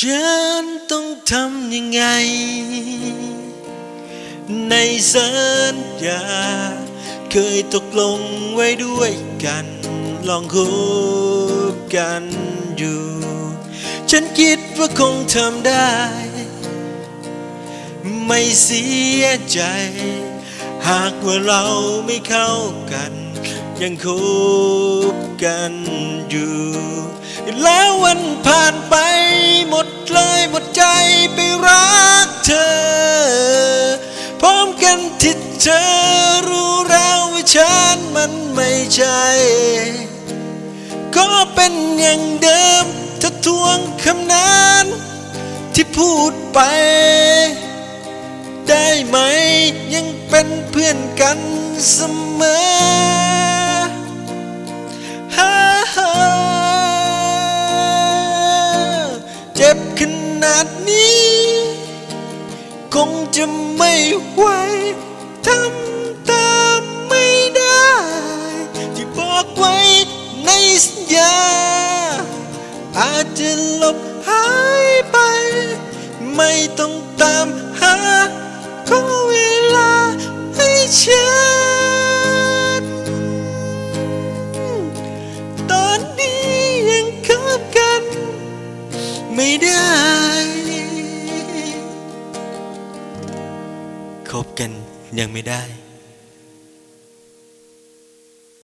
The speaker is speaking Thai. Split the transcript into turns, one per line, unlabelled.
ฉันต้องทำยังไง ในสัญญา เคยตกลงไว้ด้วยกัน ลองคบกันอยู่ ฉันคิดว่าคงทำได้ ไม่เสียใจ หากว่าเราไม่เข้ากัน ยังคบกันอยู่ แล้ววันผ่านไป เธอรู้แล้วว่าฉันมันไม่ใช่ก็เป็นอย่างเดิมถ้าทวงคำนั้นที่พูดไป ได้ไหมยังเป็นเพื่อนกันเสมอฮ่าฮ่าเจ็บขนาดนี้ คงจะไม่ไหว สัญญาอาจจะหลบหายไป ไม่ต้องตามหาขอเวลาให้ฉันตอนนี้ยังคบกัน ไม่ได้ คบกันยังไม่ได้